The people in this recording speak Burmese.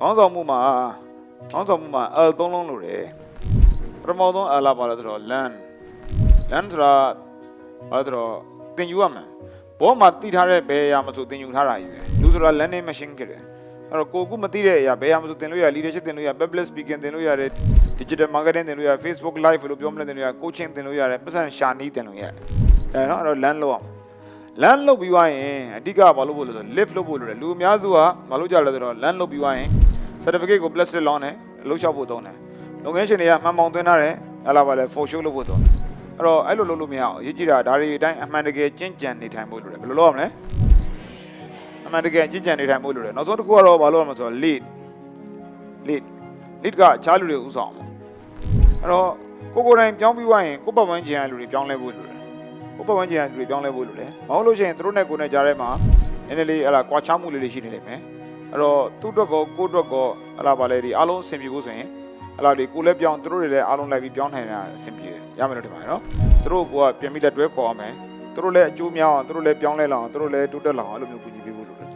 ခေါင်းဆောင်မှုမှာခေါင်းဆောင်မှုမှာ L သုံးလုံးလို့တယ်ပထမဆုံး L လာပါလို့ဆိုတော့ land land ဆိုတာဘာလို့ဆိုတော့တင်ယူရမှာဘောမှာတည်ထားတဲ့ဘယ်အရာမဆိုတင်ယူထားတာကြီးပဲလူဆိုတာ landing machine ကြတယ်အဲ့တော့ကိုကူမသိတဲ့အရာဘယ်အရာမဆိုတင်လို့ရ leadership တင်လို့ရ public speaking တင်လို့ရတယ် digital marketing တင်လို့ရ Facebook live လို့ပြောမလဲတင်လို့ရ coaching တင်လို့ရတယ်ပတ်စံရှာနီးတင်လို့ရတယ်အဲနော်အဲ့တော့ land လောက်အောင် land လုတ်ပြီးသွားရင်အဓိကဘာလို့ဖို့လဲဆိုတော့ lift လုတ်ဖို့လိုတယ်လူအများစုကမလုပ်ကြလဲဆိုတော့ land လုတ်ပြီးသွားရင် certificate ကို plastic လောင်းတယ်လှုပ်ရှားဖို့သုံးတယ်လုပ်ငန်းရှင်တွေကမှန်ပေါင်သွင်းထားတယ်ဟလာပါလဲ for show လုပ်ဖို့သုံးတယ်အဲ့တော့အဲ့လိုလုပ်လို့မရအောင်အရေးကြီးတာဒါတွေအတိုင်းအမှန်တကယ်ကျင့်ကြံနေထိုင်ဖို့လိုတယ်ဘယ်လိုလုပ်ရမလဲအမှန်တကယ်ကျင့်ကြံနေထိုင်ဖို့လိုတယ်နောက်ဆုံးတစ်ခုကတော့ဘာလို့ရမလဲဆိုတော့ lead lead lead ကအခြားလူတွေဥဆောင်အောင်အဲ့တော့ကိုကိုယ်တိုင်ပြောင်းပြီးသွားရင်ကိုယ့်ပတ်ဝန်းကျင်ကလူတွေပြောင်းလဲဖို့လိုတယ်ကိုယ့်ပတ်ဝန်းကျင်ကလူတွေပြောင်းလဲဖို့လိုတယ်မဟုတ်လို့ရှိရင်သူတို့နဲ့ကိုယ်နဲ့ကြားထဲမှာနည်းနည်းလေးဟလာကွာခြားမှုလေးတွေရှိနေလိမ့်မယ် အဲ့တော့သူ့အတွက်ကောကိုယ့်အတွက်ကောဟလာပါလေဒီအားလုံးအဆင်ပြေဖို့ဆိုရင်ဟလာဒီကိုယ်လည်းပြောင်းသူတို့တွေလည်းအားလုံးလိုက်ပြီးပြောင်းနိုင်တာအဆင်ပြေရမယ်လို့ထင်ပါတယ်နော်သူတို့ကပြန်ပြီးလက်တွဲခေါ်အောင်မယ်သူတို့လည်းအကျိုးများအောင်သူတို့လည်းပြောင်းလဲလာအောင်သူတို့လည်းတိုးတက်လာအောင်အဲ့လိုမျိုးကူညီပေးဖို့